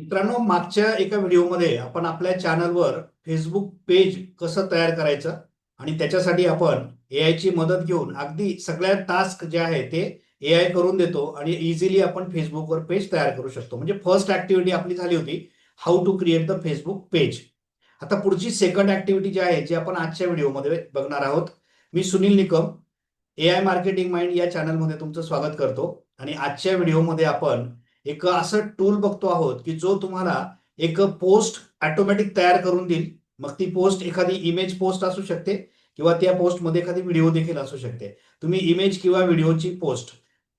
मित्रांनो मागच्या एका व्हिडिओमध्ये आपण आपल्या चॅनलवर फेसबुक पेज कसं तयार करायचं आणि त्याच्यासाठी आपण AI ची मदत घेऊन अगदी सगळ्या टास्क जे आहे ते एआय करून देतो आणि इझिली आपण फेसबुकवर पेज तयार करू शकतो. म्हणजे फर्स्ट ऍक्टिव्हिटी आपली झाली होती how to create the Facebook page आता पुढची सेकंड ऍक्टिव्हिटी जी आहे जी आपण आजच्या व्हिडिओमध्ये बघणार आहोत मी Sunil Nikam AI marketing mind या चॅनलमध्ये तुमचं स्वागत करतो. आणि आजच्या व्हिडिओमध्ये आपण एक असं टूल बघतो आहोत की जो तुम्हाला एक पोस्ट ऑटोमॅटिक तयार करून देईल. मग ती पोस्ट एखादी इमेज पोस्ट असू शकते किंवा त्या पोस्टमध्ये एखादी व्हिडिओ देखील असू शकते. तुम्ही इमेज किंवा व्हिडिओची पोस्ट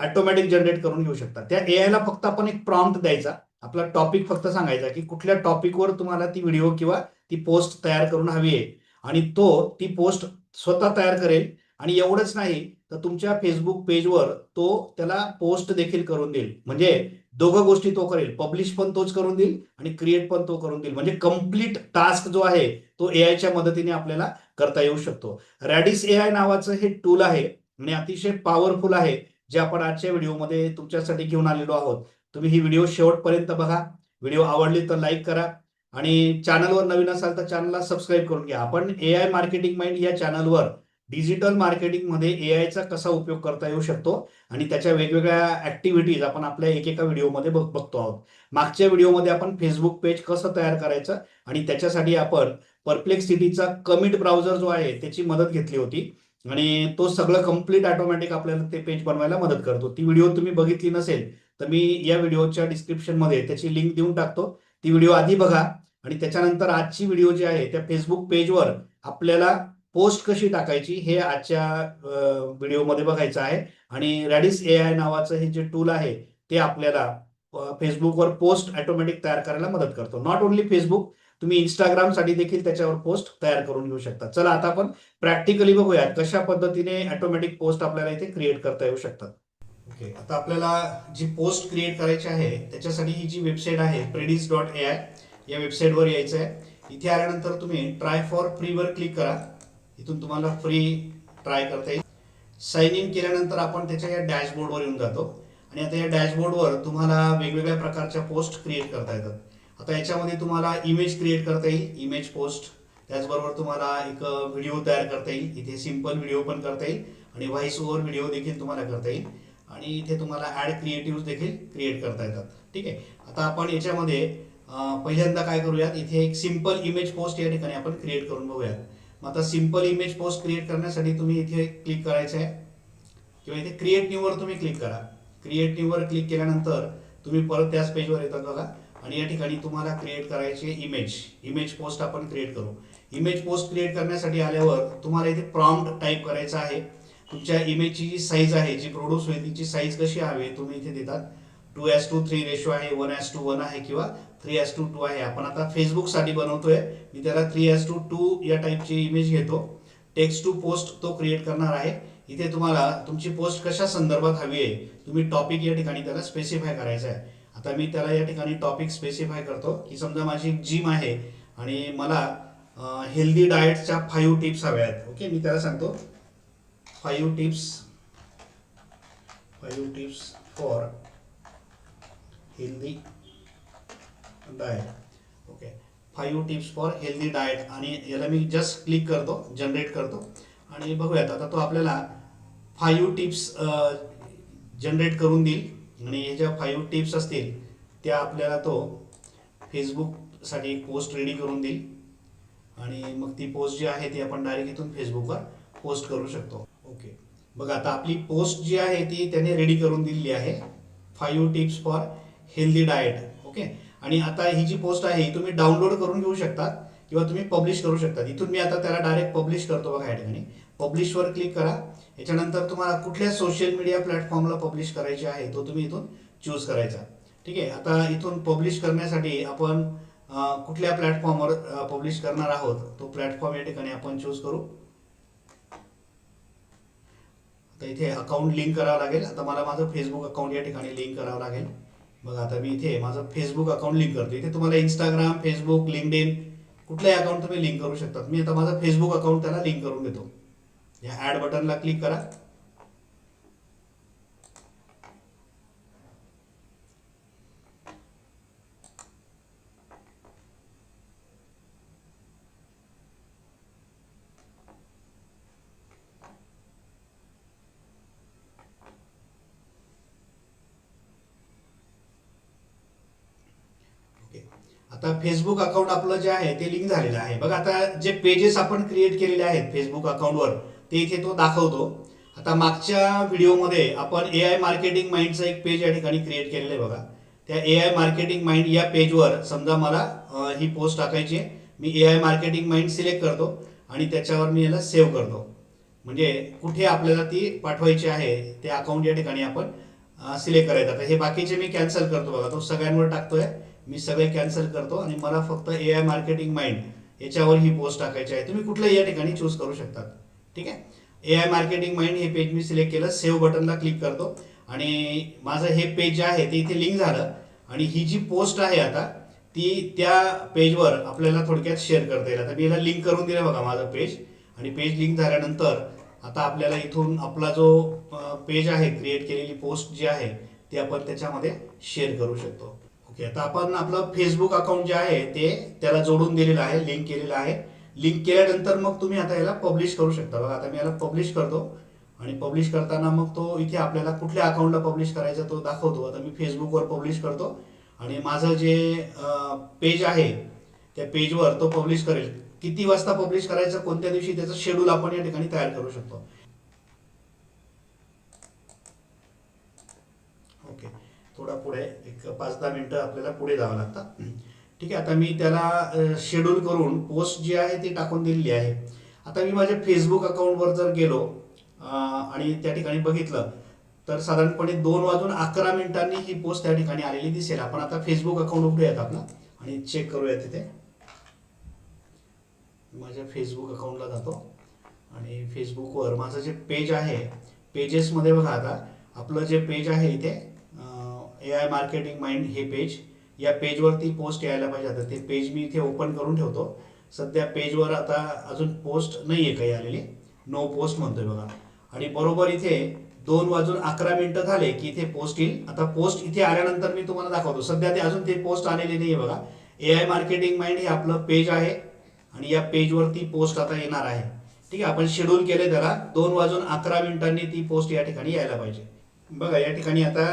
ऑटोमॅटिक जनरेट करून घेऊ शकता. त्या एआयला फक्त आपण एक प्रॉम्प्ट द्यायचा. आपला टॉपिक फक्त सांगायचा की कुठल्या टॉपिकवर तुम्हाला ती व्हिडिओ किंवा ती पोस्ट तयार करून हवी आहे. आणि तो ती पोस्ट स्वतः तयार करेल. आणि एवढंच नाही तर तुमच्या फेसबुक पेजवर तो त्याला पोस्ट देखील करून देईल. म्हणजे दोघं गोष्टी तो करेल. पब्लिश पण तोच करून देईल आणि क्रिएट पण तो करून देईल. म्हणजे कंप्लीट टास्क जो आहे तो एआयच्या मदतीने आपल्याला करता येऊ शकतो. रॅडिस एआय नावाचं हे टूल आहे आणि अतिशय पॉवरफुल आहे जे आपण आजच्या व्हिडिओमध्ये तुमच्यासाठी घेऊन आलेलो आहोत. तुम्ही ही व्हिडिओ शेवटपर्यंत बघा. व्हिडिओ आवडली तर लाईक करा आणि चॅनलवर नवीन असाल तर चॅनलला सबस्क्राईब करून घ्या. आपण एआय मार्केटिंग माइंड या चॅनलवर डिजिटल मार्केटिंगमध्ये ए आयचा कसा उपयोग करता येऊ शकतो? आणि त्याच्या वेगवेगळ्या ऍक्टिव्हिटीज आपण आपल्या एकेका व्हिडिओमध्ये बघ बघतो आहोत. मागच्या व्हिडिओमध्ये आपण फेसबुक पेज कसं तयार करायचं? आणि त्याच्यासाठी आपण परप्लेक्सिटीचा कमिट ब्राउझर जो आहे त्याची मदत घेतली होती. आणि तो सगळं कंप्लीट ऑटोमॅटिक आपल्याला ते पेज बनवायला मदत करतो ती व्हिडिओ तुम्ही बघितली नसेल तर मी या व्हिडिओच्या डिस्क्रिप्शनमध्ये त्याची लिंक देऊन टाकतो. ती व्हिडिओ आधी बघा. आणि त्याच्यानंतर आजची व्हिडिओ जी आहे त्या फेसबुक पेजवर आपल्याला पोस्ट कशी टाकायची हे आजच्या व्हिडिओमध्ये बघायचं आहे. आणि रॅडिस ए आय नावाचं हे जे टूल आहे ते आपल्याला फेसबुकवर पोस्ट ऑटोमॅटिक तयार करायला मदत करतो. नॉट ओन्ली फेसबुक तुम्ही इंस्टाग्रामसाठी देखील त्याच्यावर पोस्ट तयार करून घेऊ शकता. चला आता आपण प्रॅक्टिकली बघूयात कशा पद्धतीने ऑटोमॅटिक पोस्ट आपल्याला इथे क्रिएट करता येऊ शकतात. ओके आता आपल्याला जी पोस्ट क्रिएट करायची आहे त्याच्यासाठी ही जी वेबसाईट आहे प्रेडिस डॉट ए आय या वेबसाईटवर यायचं आहे. इथे आल्यानंतर तुम्ही ट्राय फॉर फ्रीवर क्लिक करा. इथून तुम्हाला फ्री ट्राय करता येईल. साईन इन केल्यानंतर आपण त्याच्या या डॅशबोर्डवर येऊन जातो. आणि आता या डॅशबोर्डवर तुम्हाला वेगवेगळ्या प्रकारच्या पोस्ट क्रिएट करता येतात. आता याच्यामध्ये तुम्हाला इमेज क्रिएट करता येईल. इमेज पोस्ट त्याचबरोबर तुम्हाला एक व्हिडिओ तयार करता येईल. इथे सिंपल व्हिडिओ पण करता येईल. आणि व्हॉइस ओव्हर व्हिडिओ देखील तुम्हाला करता येईल. आणि इथे तुम्हाला ॲड क्रिएटिव्ह देखील क्रिएट करता येतात. ठीक आहे? आता आपण याच्यामध्ये पहिल्यांदा काय करूयात? इथे एक सिंपल इमेज पोस्ट या ठिकाणी आपण क्रिएट करून बघूयात. मग आता सिंपल इमेज पोस्ट क्रिएट करण्यासाठी तुम्ही इथे क्लिक करायचं आहे किंवा इथे क्रिएट न्यूवर तुम्ही क्लिक करा. क्रिएट न्यूवर क्लिक केल्यानंतर तुम्ही परत त्याच पेजवर येतात बघा. आणि या ठिकाणी तुम्हाला क्रिएट करायचे इमेज इमेज पोस्ट आपण क्रिएट करू. इमेज पोस्ट क्रिएट करण्यासाठी आल्यावर तुम्हाला इथे प्रॉम्प्ट टाईप करायचा आहे. तुमच्या इमेजची जी साईज आहे जी प्रोड्यूस होईल तिची साईज कशी हवी तुम्ही इथे देतात. Two is to three ratio आहे वन एस टू वन आहे किंवा थ्री एस टू टू आहे. आपण आता फेसबुकसाठी बनवतोय. मी त्याला थ्री एस टू टू या टाईपची इमेज घेतो. टेक्स्ट टू पोस्ट तो क्रिएट करणार आहे. इथे तुम्हाला तुमची पोस्ट कशा संदर्भात हवी आहे तुम्ही टॉपिक या ठिकाणी त्याला स्पेसिफाय करायचं आहे. आता मी त्याला या ठिकाणी टॉपिक स्पेसिफाय करतो. की समजा माझी एक जिम आहे आणि मला हेल्दी डाएटच्या फाईव्ह टिप्स हव्या आहेत. ओके मी त्याला सांगतो. Five tips five tips for healthy diet okay five tips for healthy diet आणि याला मी जस्ट क्लिक करतो जनरेट करतो. आणि बघूयात आता तो आपल्याला फाईव्ह टिप्स जनरेट करून देईल. आणि हे ज्या फाईव्ह टिप्स असतील त्या आपल्याला तो फेसबुकसाठी एक पोस्ट रेडी करून देईल. आणि मग ती पोस्ट जी आहे ती आपण डायरेक्ट इथून फेसबुकवर पोस्ट करू शकतो. ओके बघा आता आपली पोस्ट जी आहे ती त्याने रेडी करून दिलेली आहे. Five tips for healthy diet okay? आणि आता ही जी पोस्ट आहे ही तुम्ही डाउनलोड करून घेऊ शकता किंवा तुम्ही पब्लिश करू शकता इथून मी आता त्याला डायरेक्ट पब्लिश करतो बघा या ठिकाणी. पब्लिशवर क्लिक करा. याच्यानंतर तुम्हाला कुठल्या सोशल मीडिया प्लॅटफॉर्मला पब्लिश करायचे आहे तो तुम्ही इथून चूज करायचा. ठीक आहे? आता इथून पब्लिश करण्यासाठी आपण कुठल्या प्लॅटफॉर्मवर पब्लिश करणार आहोत? तो प्लॅटफॉर्म या ठिकाणी आपण चूज करू. आता इथे अकाउंट लिंक करावं लागेल. आता मला माझं फेसबुक अकाउंट या ठिकाणी लिंक करावं लागेल. बघा आता मी इथे माझं फेसबुक अकाउंट लिंक करतो इथे तुम्हाला इंस्टाग्राम फेसबुक लिंकडिन कुठल्याही अकाउंट तुम्ही लिंक करू शकतात. मी आता माझं फेसबुक अकाउंट त्याला लिंक करून देतो. या ॲड बटनला क्लिक करा. आता फेसबुक अकाउंट आपलं जे आहे ते लिंक झालेलं आहे. बघा आता जे पेजेस आपण क्रिएट केलेले आहेत फेसबुक अकाउंटवर ते इथे तो दाखवतो. आता मागच्या व्हिडिओमध्ये आपण ए आय मार्केटिंग माइंडचं एक पेज या ठिकाणी क्रिएट केलेलं आहे बघा. त्या ए आय मार्केटिंग माइंड या पेजवर समजा मला ही पोस्ट टाकायची आहे. मी A I marketing mind select करतो आणि त्याच्यावर मी याला सेव्ह करतो. म्हणजे कुठे आपल्याला ती पाठवायची आहे ते अकाउंट या ठिकाणी आपण सिलेक्ट करायचं. आता हे बाकीचे मी कॅन्सल करतो बघा. तो सगळ्यांवर टाकतोय. मी सगळे कॅन्सल करतो आणि मला फक्त ए आय मार्केटिंग माइंड याच्यावर ही पोस्ट टाकायची आहे. तुम्ही कुठल्याही या ठिकाणी चूज करू शकतात. ठीक आहे? ए आय मार्केटिंग माइंड हे पेज मी सिलेक्ट केलं सेव्ह बटनला क्लिक करतो. आणि माझं हे पेज जे आहे ते इथे लिंक झालं. आणि ही जी पोस्ट आहे आता ती त्या पेजवर आपल्याला थोडक्यात शेअर करता येईल. आता मी याला लिंक करून दिलं बघा माझं पेज आणि पेज लिंक झाल्यानंतर आता आपल्याला इथून आपला जो पेज आहे क्रिएट केलेली पोस्ट जी आहे ती आपण त्याच्यामध्ये शेअर करू शकतो. आता आपण आपलं फेसबुक अकाउंट जे आहे ते त्याला जोडून दिलेलं आहे लिंक केलेलं आहे. लिंक केल्यानंतर मग तुम्ही आता याला पब्लिश करू शकता. बघा आता मी याला पब्लिश करतो. आणि पब्लिश करताना मग तो इथे आपल्याला कुठल्या अकाउंटला पब्लिश करायचा तो दाखवतो. आता मी फेसबुकवर पब्लिश करतो. आणि माझं जे पेज आहे त्या पेजवर तो पब्लिश करेल. किती वाजता पब्लिश करायचं कोणत्या दिवशी त्याचं शेड्यूल आपण या ठिकाणी तयार करू शकतो ओके थोडा पुढे एक पाच दहा मिनटं आपल्याला पुढे जावं लागतं. ठीक आहे आता मी त्याला शेड्यूल करून पोस्ट जी आहे ती टाकून दिलेली आहे. आता मी माझ्या फेसबुक अकाउंटवर जर गेलो आणि त्या ठिकाणी बघितलं तर साधारणपणे दोन वाजून अकरा मिनिटांनी ही पोस्ट त्या ठिकाणी आलेली दिसेल. आपण आता फेसबुक अकाउंट उघडूयात आपला आणि चेक करूया तिथे. माझ्या फेसबुक अकाउंटला जातो आणि फेसबुकवर माझं जे पेज आहे पेजेसमध्ये बघा आता आपलं जे पेज आहे इथे ए आय मार्केटिंग माइंड हे पेज या पेजवरती पोस्ट यायला पाहिजे आता. ते पेज मी इथे ओपन करून ठेवतो. सध्या पेजवर आता अजून पोस्ट नाही आहे काही आलेली. नो पोस्ट म्हणतोय बघा. आणि बरोबर इथे दोन वाजून अकरा मिनिटं झाले की इथे पोस्ट येईल. आता पोस्ट इथे आल्यानंतर मी तुम्हाला दाखवतो. सध्या ते अजून ते पोस्ट आलेली नाही आहे बघा. ए आय मार्केटिंग माइंड हे आपलं पेज आहे. आणि या पेजवरती पोस्ट आता येणार आहे. ठीक आहे आपण शेड्यूल केले त्याला. दोन वाजून अकरा मिनिटांनी ती पोस्ट या ठिकाणी यायला पाहिजे. बघा या ठिकाणी आता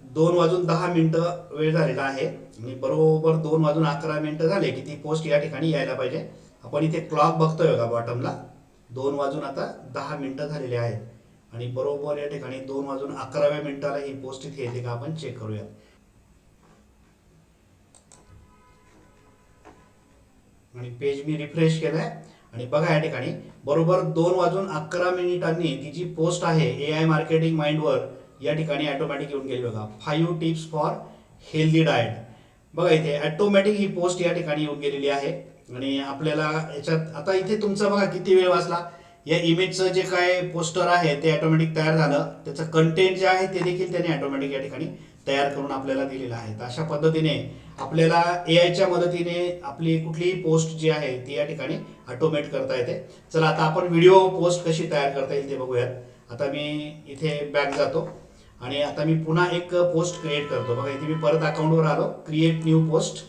दोन वाजून दहा मिनिटं वेळ झालेला आहे. आणि बरोबर दोन वाजून अकरा मिनिटं झाले की ती पोस्ट या ठिकाणी यायला पाहिजे. आपण इथे क्लॉक बघतोय का बॉटमला दोन वाजून आता दहा मिनिटं झालेली आहेत. आणि बरोबर या ठिकाणी दोन वाजून अकराव्या मिनिटाला ही पोस्ट इथे येते का आपण चेक करूया आणि पेज मी रिफ्रेश केलाय. आणि बघा या ठिकाणी बरोबर दोन वाजून अकरा मिनिटांनी ती जी पोस्ट आहे ए आय मार्केटिंग माइंडवर या ठिकाणी ऑटोमॅटिक येऊन गेली बघा. Five tips for healthy diet बघा इथे ॲटोमॅटिक ही पोस्ट या ठिकाणी येऊन गेलेली आहे. आणि आपल्याला याच्यात आता इथे तुमचा बघा किती वेळ वाचला. या इमेजचं जे काय पोस्टर आहे ते ऑटोमॅटिक तयार झालं. त्याचं कंटेंट जे आहे ते देखील त्याने ऑटोमॅटिक या ठिकाणी तयार करून आपल्याला दिलेलं आहे. तर अशा पद्धतीने आपल्याला ए आयच्या मदतीने आपली कुठलीही पोस्ट जी आहे ती या ठिकाणी ऑटोमेट करता येते. चला आता आपण व्हिडिओ पोस्ट कशी तयार करता येईल ते बघूयात. आता मी इथे बॅक जातो. आणि आता मी पुन्हा एक पोस्ट क्रिएट करतो. बघा इथे मी परत अकाउंटवर आलो. क्रिएट न्यू पोस्ट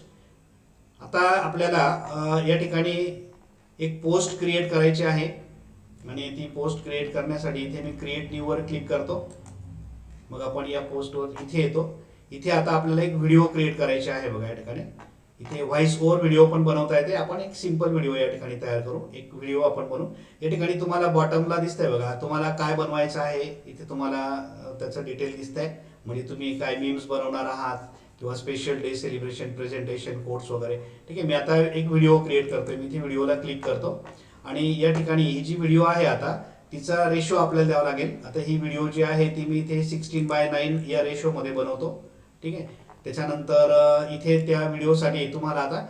आता आपल्याला या ठिकाणी एक पोस्ट क्रिएट करायची आहे. आणि ती पोस्ट क्रिएट करण्यासाठी इथे मी क्रिएट न्यूवर क्लिक करतो. मग आपण या पोस्टवर इथे येतो. इथे आता आपल्याला एक व्हिडिओ क्रिएट करायची आहे बघा या ठिकाणी. इथे व्हॉइस ओव्हर व्हिडिओ पण बनवता येते. आपण एक सिंपल व्हिडिओ या ठिकाणी तयार करू. एक व्हिडिओ आपण बनवू. या ठिकाणी तुम्हाला बॉटमला दिसतंय बघा. तुम्हाला काय बनवायचं आहे इथे तुम्हाला त्याचं डिटेल दिसतंय. म्हणजे तुम्ही काय मीम्स बनवणार आहात किंवा special day celebration presentation course वगैरे. ठीक आहे मी आता एक व्हिडिओ क्रिएट करतोय. मी ती व्हिडिओला क्लिक करतो. आणि या ठिकाणी ही जी व्हिडिओ आहे आता तिचा रेशो आपल्याला द्यावा लागेल. आता ही व्हिडिओ जी आहे ती मी इथे सिक्स्टीन बाय नाईन या रेशोमध्ये बनवतो. ठीक आहे? त्याच्यानंतर इथे त्या व्हिडिओसाठी तुम्हाला आता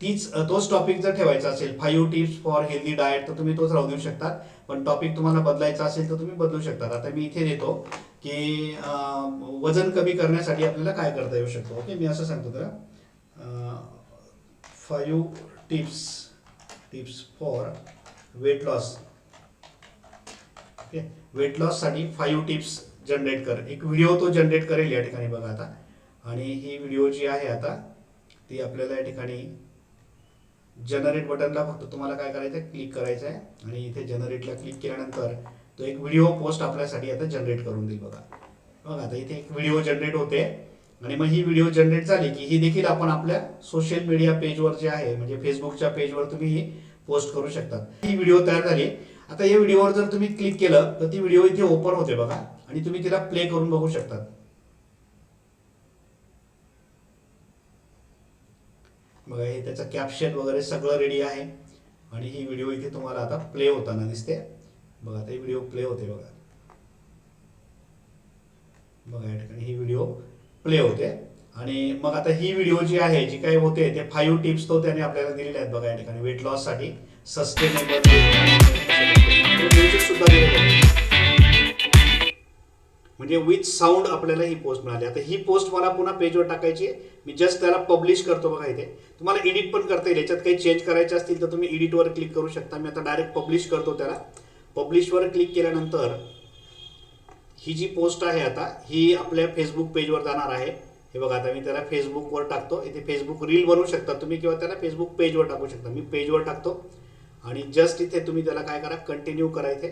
तीच तोच टॉपिक जर ठेवायचा असेल five tips for healthy diet तर तुम्ही तोच राहू देऊ शकता पण टॉपिक तुम्हाला बदलायचा असेल तर तुम्ही बदलू शकता आता मी इथे देतो की वजन कमी करण्यासाठी आपल्याला काय करता येऊ शकतो? ओके मी असं सांगतो तर five tips tips for weight loss okay weight लॉससाठी five tips generate कर. एक व्हिडिओ तो जनरेट करेल या ठिकाणी बघा आता. आणि ही व्हिडिओ जी आहे आता ती आपल्याला या ठिकाणी जनरेट बटनला फक्त तुम्हाला काय करायचं आहे क्लिक करायचं आहे आणि इथे जनरेटला क्लिक केल्यानंतर तो एक व्हिडिओ पोस्ट आपल्यासाठी आता जनरेट करून देईल बघा. बघा आता इथे एक व्हिडिओ जनरेट होते. आणि मग ही व्हिडिओ जनरेट झाली की ही देखील आपण आपल्या सोशल मीडिया पेजवर जे आहे म्हणजे फेसबुकच्या पेजवर तुम्ही ही पोस्ट करू शकतात ही व्हिडिओ तयार झाली. आता या व्हिडिओवर जर तुम्ही क्लिक केलं तर ती व्हिडिओ इथे ओपन होते बघा. आणि तुम्ही तिला प्ले करून बघू शकतात बघा हे त्याचं कॅप्शन वगैरे सगळं रेडी आहे. आणि ही व्हिडिओ इथे तुम्हाला आता प्ले होताना दिसते. बघा आता ही व्हिडिओ प्ले होते बघा. बघा या ठिकाणी ही व्हिडिओ प्ले होते. आणि मग आता ही व्हिडिओ जी आहे जी काही होते ते फाईव्ह टिप्स तो त्याने आपल्याला दिलेल्या आहेत बघा या ठिकाणी वेट लॉससाठी. सस्टेनेबल म्हणजे विथ साऊंड आपल्याला ही पोस्ट मिळाली. आता ही पोस्ट मला पुन्हा पेजवर टाकायची आहे. मी जस्ट त्याला पब्लिश करतो बघा इथे. तुम्हाला एडिट पण करता येईल. याच्यात काही चेंज करायचे असतील तर तुम्ही एडिटवर क्लिक करू शकता. मी आता डायरेक्ट पब्लिश करतो त्याला. पब्लिशवर क्लिक केल्यानंतर ही जी पोस्ट आहे आता ही आपल्या फेसबुक पेजवर जाणार आहे. हे बघा आता मी त्याला फेसबुकवर टाकतो. इथे फेसबुक रील बनवू शकता तुम्ही किंवा त्याला फेसबुक पेजवर टाकू शकता. मी पेजवर टाकतो. आणि जस्ट इथे तुम्ही त्याला काय करा कंटिन्यू करा इथे.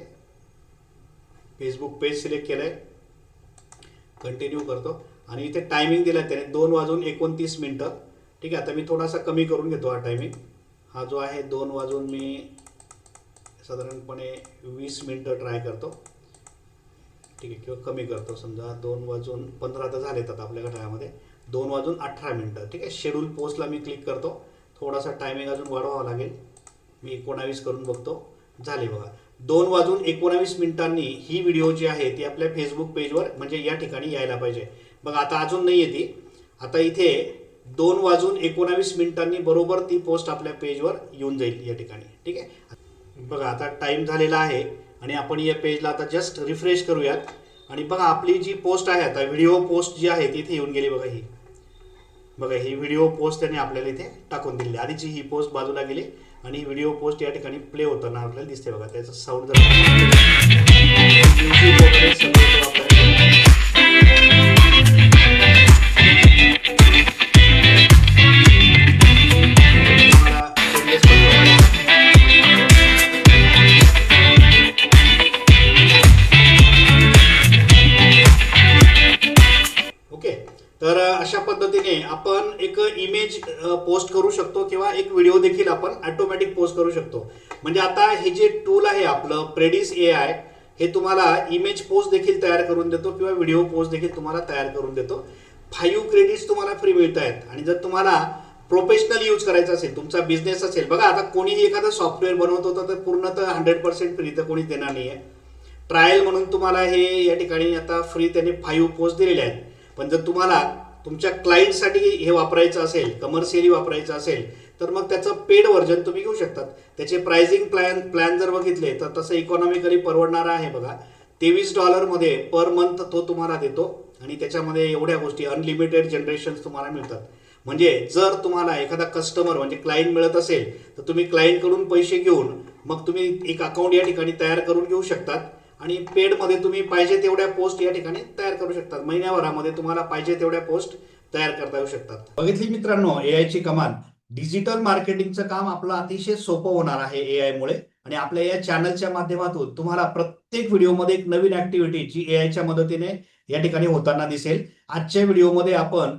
फेसबुक पेज सिलेक्ट केलंय. कंटिन्यू करतो. आणि इथे टायमिंग दिला त्याने दोन वाजून एकोणतीस मिनटं. ठीक आहे आता मी थोडासा कमी करून घेतो हा टायमिंग हा जो आहे दोन वाजून मी साधारणपणे वीस मिनटं ट्राय करतो. ठीक आहे किंवा कमी करतो. समजा दोन वाजून पंधरा तर झालेत आता आपल्या टायमामध्ये दोन वाजून अठरा मिनटं. ठीक आहे शेड्यूल पोस्टला मी क्लिक करतो. थोडासा टायमिंग अजून वाढवावा लागेल. मी एकोणावीस करून बघतो. झाले बघा. दोन वाजून एकोणावीस मिनिटांनी ही व्हिडिओ जी आहे ती आपल्या फेसबुक पेजवर म्हणजे या ठिकाणी यायला पाहिजे. बघा आता अजून नाही आहे ती. आता इथे दोन वाजून एकोणावीस मिनिटांनी बरोबर ती पोस्ट आपल्या पेजवर येऊन जाईल या ठिकाणी. ठीक आहे? बघा आता टाईम झालेला आहे आणि आपण या पेजला आता जस्ट रिफ्रेश करूयात. आणि बघा आपली जी पोस्ट आहे आता व्हिडिओ पोस्ट जी आहे ती इथे येऊन गेली बघा ही. बघा ही व्हिडिओ पोस्ट त्याने आपल्याला इथे टाकून दिली आधीची ही पोस्ट बाजूला गेली. आणि व्हिडिओ पोस्ट या ठिकाणी प्ले होताना आपल्याला दिसते बघा त्याचं साऊंड जर आपण एक इमेज पोस्ट करू शकतो किंवा एक व्हिडिओ देखील आपण ऑटोमॅटिक पोस्ट करू शकतो. म्हणजे आता हे जे टूल आहे आपलं प्रेडिस ए आय हे तुम्हाला इमेज पोस्ट देखील तयार करून देतो किंवा व्हिडिओ पोस्ट देखील तुम्हाला तयार करून देतो. फाईव्ह क्रेडिट्स तुम्हाला फ्री मिळत आहेत आणि जर तुम्हाला प्रोफेशनल यूज करायचा असेल तुमचा बिझनेस असेल बघा आता कोणीही एखादं सॉफ्टवेअर बनवत होतं तर पूर्ण तर हंड्रेड पर्सेंट फ्री तर कोणी देणार नाही आहे ट्रायल म्हणून तुम्हाला हे या ठिकाणी आता फ्री त्यांनी फाईव्ह पोस्ट दिलेले आहेत. पण जर तुम्हाला तुमच्या क्लायंटसाठी हे वापरायचं असेल कमर्शियली वापरायचं असेल तर मग त्याचं पेड व्हर्जन तुम्ही घेऊ शकतात. त्याचे प्राइसिंग प्लॅन प्लॅन जर बघितले तर तसं इकॉनॉमिकली परवडणारं आहे बघा. तेवीस डॉलरमध्ये पर मंथ तो तुम्हाला देतो आणि त्याच्यामध्ये एवढ्या गोष्टी अनलिमिटेड जनरेशन तुम्हाला मिळतात. म्हणजे जर तुम्हाला एखादा कस्टमर म्हणजे क्लायंट मिळत असेल तर तुम्ही क्लायंटकडून पैसे घेऊन मग तुम्ही एक अकाउंट या ठिकाणी तयार करून घेऊ शकतात. आणि पेडमध्ये तुम्ही पाहिजे तेवढ्या पोस्ट या ठिकाणी तयार करू शकतात. महिन्याभरामध्ये तुम्हाला पाहिजे तेवढ्या पोस्ट तयार करता येऊ शकतात. बघितली मित्रांनो ए ची कमाल. डिजिटल मार्केटिंगचं काम आपलं अतिशय सोपं होणार आहे एआयमुळे मुळे. आणि आपल्या या चॅनलच्या माध्यमातून तुम्हाला प्रत्येक व्हिडिओमध्ये एक नवीन ऍक्टिव्हिटी जी एआयच्या मदतीने या ठिकाणी होताना दिसेल. आजच्या व्हिडिओमध्ये आपण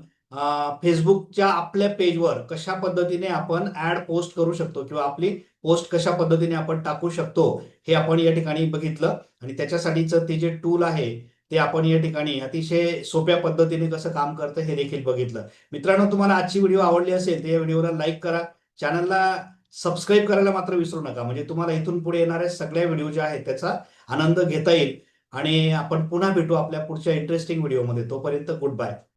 फेसबुकच्या आपल्या पेजवर कशा पद्धतीने आपण ऍड पोस्ट करू शकतो किंवा आपली पोस्ट कशा पद्धतीने आपण टाकू शकतो हे आपण या ठिकाणी बघितलं. आणि त्याच्यासाठीचं ते जे टूल आहे ते आपण या ठिकाणी अतिशय सोप्या पद्धतीने कसं काम करतं हे देखील बघितलं. मित्रांनो तुम्हाला आजची व्हिडिओ आवडली असेल तर या व्हिडिओला लाईक करा. चॅनलला सबस्क्राईब करायला मात्र विसरू नका. म्हणजे तुम्हाला इथून पुढे येणाऱ्या सगळ्या व्हिडिओ ज्या आहेत त्याचा आनंद घेता येईल. आणि आपण पुन्हा भेटू आपल्या पुढच्या इंटरेस्टिंग व्हिडिओमध्ये तोपर्यंत गुड बाय